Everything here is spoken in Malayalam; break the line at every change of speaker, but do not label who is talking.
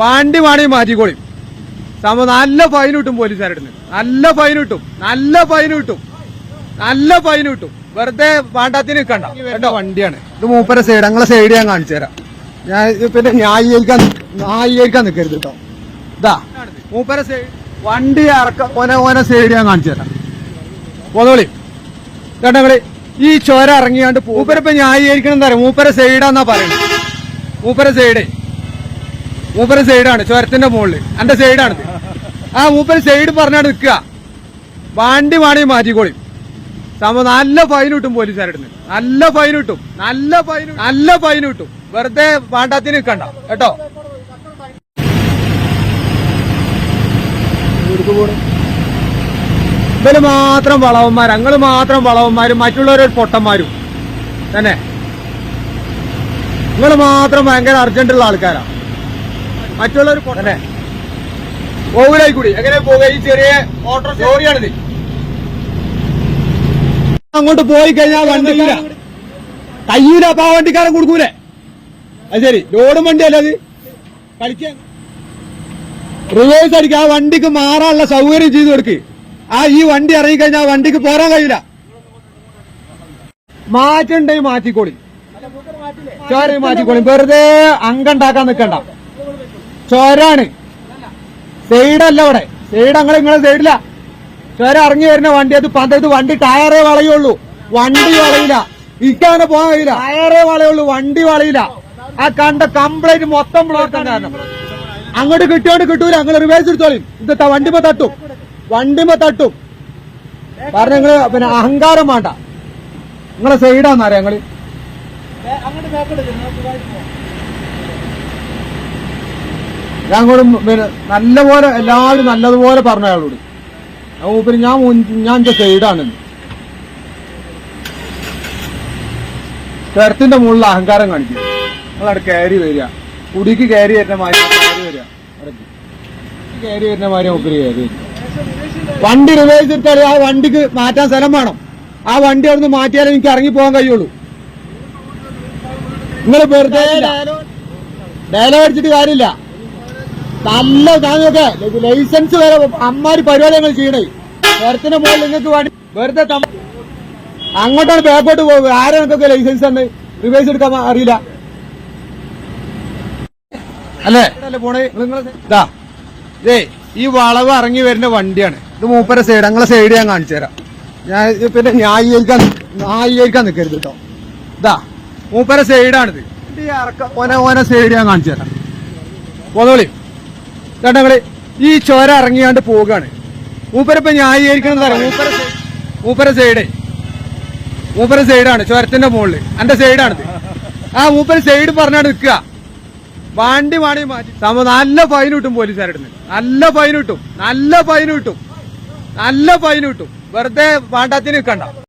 വണ്ടി വേണേ മാറ്റിക്കോളി. സംഭവം നല്ല ഫൈൻ കിട്ടും പോലീസുകാരുടെ നല്ല ഫൈൻ കിട്ടും നല്ല ഫൈൻ കിട്ടും നല്ല ഫൈൻ കിട്ടും വെറുതെ വേണ്ടാത്തിന് നിൽക്കണ്ട. കേട്ടോ? വണ്ടിയാണ്. ഇത് മൂപ്പര സൈഡ് ഞങ്ങളെ സൈഡ് ഞാൻ കാണിച്ചു തരാം. ഞാൻ പിന്നെ ന്യായീകരിക്കാൻ ന്യായീകരിക്കാൻ നിൽക്കരുത് കേട്ടോ. ഇതാ മൂപ്പര സൈഡ് വണ്ടി ഇറക്ക ഓനെ ഓനെ സൈഡ് ഞാൻ കാണിച്ചു തരാം. പോതോളി കേട്ടോളി ഈ ചോര ഇറങ്ങിയാണ്ട് മൂപ്പരപ്പ ന്യായീകരിക്കണം എന്താ പറയാ മൂപ്പര സൈഡാന്നാ പറയുന്നത് മൂപ്പര സൈഡേ മൂപ്പര സൈഡാണ് ചുരത്തിന്റെ മുകളിൽ എന്റെ സൈഡാണ് ആ മൂപ്പര് സൈഡ് പറഞ്ഞാണ് നിൽക്കുക. വണ്ടി വേണമെങ്കിൽ മാറ്റിക്കോളി. സംഭവം നല്ല ഫൈൻ കിട്ടും പോലീസുകാരുടെ നല്ല ഫൈൻ കിട്ടും. നല്ല ഫൈൻ നല്ല ഫൈൻ കിട്ടും. വെറുതെ വേണ്ടാത്തിന് നിൽക്കണ്ട. കേട്ടോ? ഇവർ മാത്രം വളവന്മാർ ഞങ്ങൾ മാത്രം വളവന്മാരും മറ്റുള്ളവരൊരു പൊട്ടന്മാരും. തന്നെ? നിങ്ങൾ മാത്രം ഭയങ്കര അർജന്റുള്ള ഉള്ള ആൾക്കാരാ. മറ്റുള്ളവർ തന്നെ പോകൂലായി കൂടി എങ്ങനെ പോകുക? ഈ ചെറിയ ഓട്ടോ ലോറിയാണിത്. അങ്ങോട്ട് പോയി കഴിഞ്ഞാൽ വണ്ടിയില്ല. കയ്യൂല അപ്പൊ ആ വണ്ടിക്കാരൻ കൊടുക്കൂലേ? അത് ശരി. ലോഡും വണ്ടിയല്ല അത്? കളിക്കാൻ റിവേഴ്സ് അടിക്കുക ആ വണ്ടിക്ക് മാറാനുള്ള സൗകര്യം ചെയ്തു കൊടുക്ക്. ആ ഈ വണ്ടി ഇറങ്ങിക്കഴിഞ്ഞാൽ ആ വണ്ടിക്ക് പോരാൻ കഴിയില്ല. മാറ്റണ്ടേ മാറ്റിക്കോളി. ചോര മാറ്റിക്കോളി. വെറുതെ അങ്കുണ്ടാക്കാൻ നിക്കണ്ട ചോരാണ്. സൈഡല്ല ഇവിടെ സൈഡ് അങ്ങനെ നിങ്ങളെ സൈഡില്ല ചോര ഇറങ്ങി വരുന്ന വണ്ടി അത് പന്തത് വണ്ടി ടയറേ വളയുള്ളൂ. വണ്ടി വളയില്ല. ഇക്കാനെ പോകാൻ കഴിയില്ല. ടയറേ വളയുള്ളൂ വണ്ടി വളയില്ല. ആ കണ്ട കംപ്ലൈന്റ് മൊത്തം ബ്ലോക്കാൻ കാരണം. അങ്ങോട്ട് കിട്ടിയോണ്ട് കിട്ടൂല. അങ്ങനെ റിവേഴ്സ് എടുത്തോളിയും ഇത് വണ്ടിമേ തട്ടും. വണ്ടിമ തട്ടും. കാരണം നിങ്ങൾ പിന്നെ അഹങ്കാരം വേണ്ട. നിങ്ങളെ സൈഡാന്നറിയാം നിങ്ങൾ ഞാൻ കൂടെ പിന്നെ നല്ലപോലെ എല്ലാവരും നല്ലതുപോലെ പറഞ്ഞ അയാളോട് മൂപ്പര് ഞാൻ ഞാൻ എന്റെ സൈഡാണ്. ചേർത്തിന്റെ മുകളിൽ അഹങ്കാരം കാണിക്കും. നിങ്ങളവിടെ കയറി വരിക. കുടിക്ക് കയറി വരുന്ന മാതിരി കയറി വരിക. കയറി വരുന്ന മാതിരി മൂപ്പര് കയറി വരിക വണ്ടി റിവേഴ്സ് ആ വണ്ടിക്ക് മാറ്റാൻ സ്ഥലം വേണം. ആ വണ്ടി അവിടുന്ന് മാറ്റിയാലേ എനിക്ക് ഇറങ്ങി പോകാൻ കഴിയുള്ളൂ. നിങ്ങൾ വെറുതെ ഡയലോഗ് അടിച്ചിട്ട് കാര്യമില്ല. നല്ല താങ്കൊക്കെ ലൈസൻസ് വരെ അമ്മാരി പരിപാടി ഞങ്ങൾ ചെയ്യണേ. വെറുതെ മുകളിൽ നിങ്ങൾക്ക് വേണ്ടി വെറുതെ അങ്ങോട്ടാണ് ബാക്കോട്ട് പോകുക ആരാ നിങ്ങൾക്കൊക്കെ ലൈസൻസ് തന്നെ റിവേഴ്സ് എടുക്കാൻ അറിയില്ല. അല്ലേ? പോണേ. ഇതാ. ഇതേ ഈ വളവ് ഇറങ്ങി വരുന്ന വണ്ടിയാണ്. ഇത് മൂപ്പര സൈഡ്. ഞങ്ങളെ സൈഡ് ഞാൻ കാണിച്ചു തരാം. ഞാൻ പിന്നെ ന്യായീകരിക്കാൻ ന്യായീകരിക്കാൻ നിൽക്കരുത് കേട്ടോ ഇതാ മൂപ്പര സൈഡാണിത്. ഓന ഓന സൈഡ് ഞാൻ കാണിച്ചു തരാം. പോതോളി ചേട്ടങ്ങൾ ഈ ചോര ഇറങ്ങിയാണ്ട് പോവുകയാണ്. മൂപ്പരപ്പ ന്യായീകരിക്കണത് പറയാ മൂപ്പര സൈഡ് മൂപ്പര സൈഡ്. മൂപ്പര സൈഡാണ് ചുരത്തിന്റെ മുകളിൽ എന്റെ സൈഡാണിത്. ആ മൂപ്പര സൈഡ് പറഞ്ഞാണ് നിൽക്കുക. വാണ്ടി വാണി മാറ്റി. സംഭവം നല്ല ഫൈൻ കിട്ടും പോലീസുകാരുടെ നല്ല ഫൈൻ കിട്ടും. നല്ല ഫൈൻ കിട്ടും. നല്ല ഫൈൻ കിട്ടും. വെറുതെ വേണ്ടാത്തിന് നിൽക്കണ്ട.